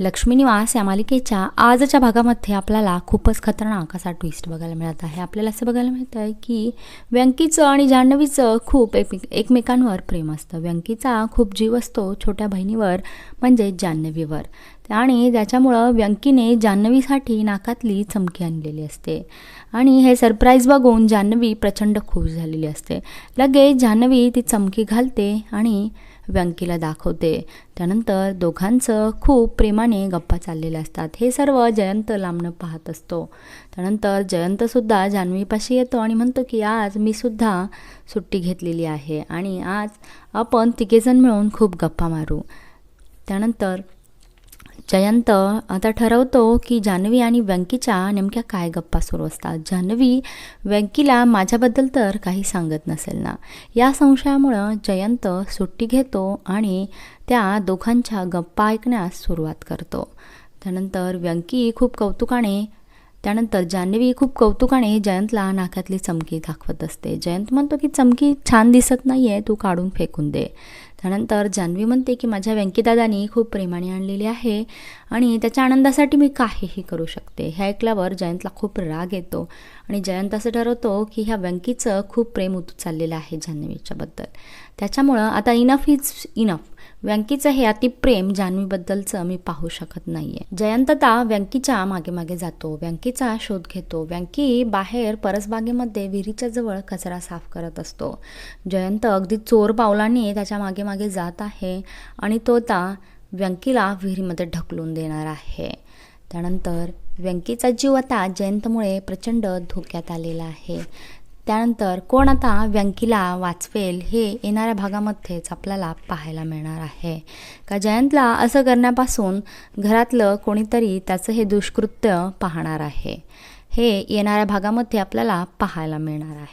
लक्ष्मी निवास या मालिकेच्या आजच्या भागामध्ये आपल्याला खूपच खतरनाक असा ट्विस्ट बघायला मिळत आहे. आपल्याला असं बघायला मिळतं आहे की व्यंकीचं आणि जान्हवीचं खूप एकमेक एकमेकांवर प्रेम असतं. व्यंकीचा खूप जीव असतो छोट्या बहिणीवर म्हणजे जान्हवीवर. आणि त्याच्यामुळं व्यंकीने जान्हवीसाठी नाकातली चमकी आणलेली असते. आणि हे सरप्राईज बघून जान्हवी प्रचंड खुश झालेली असते. लगेच जान्हवी ती चमकी घालते आणि व्यंकीला दाखवते. त्यानंतर दोघांचं खूप प्रेमाने गप्पा चाललेल्या असतात. हे सर्व जयंत लांबणं पाहत असतो. त्यानंतर जयंतसुद्धा जान्हवीपाशी येतो आणि म्हणतो की आज मी सुद्धा सुट्टी घेतलेली आहे आणि आज आपण तिघेजण मिळून खूप गप्पा मारू. त्यानंतर जयंत आता ठरवतो की जान्हवी आणि व्यंकीच्या नेमक्या काय गप्पा सुरू असतात. जान्हवी व्यंकीला माझ्याबद्दल तर काही सांगत नसेल ना. या संशयामुळं जयंत सुट्टी घेतो आणि त्या दोघांच्या गप्पा ऐकण्यास सुरुवात करतो. त्यानंतर व्यंकी खूप कौतुकाने त्यानंतर जान्हवी खूप कौतुकाने जयंतला नाकातली चमकी दाखवत असते. जयंत म्हणतो की चमकी छान दिसत नाही आहे तू काढून फेकून दे. त्यानंतर जान्हवी म्हणते की माझ्या व्यंकीदादानी खूप प्रेमाने आणलेली आहे आणि त्याच्या आनंदासाठी मी काहीही करू शकते. हे ऐकल्यावर जयंतला खूप राग येतो आणि जयंत असं ठरवतो की ह्या व्यंकीचं खूप प्रेम उतू चाललेलं आहे जान्हवीच्याबद्दल त्याच्यामुळं आता इनफ इज इनफ व्यंकीचं हे अतिप्रेम जान्हवीबद्दलचं मी पाहू शकत नाही आहे जयंतता व्यंकीच्या मागे मागे जातो व्यंकीचा शोध घेतो. व्यंकी बाहेर परसबागेमध्ये विहिरीच्या जवळ कचरा साफ करत असतो. जयंत अगदी चोर पावलांनी त्याच्यामागे मागे जात आहे आणि तो आता व्यंकीला विहिरीमध्ये ढकलून देणार आहे. त्यानंतर व्यंकीचा जीव आता जयंतमुळे प्रचंड धोक्यात आलेला आहे. त्यानंतर कोण आता व्यंकीला वाचवेल हे येणाऱ्या भागामध्येच आपल्याला पाहायला मिळणार आहे. का जयंतला असं करण्यापासून घरातलं कोणीतरी त्याचं हे दुष्कृत्य पाहणार आहे. हे येणाऱ्या भागामध्ये आपल्याला पाहायला मिळणार आहे.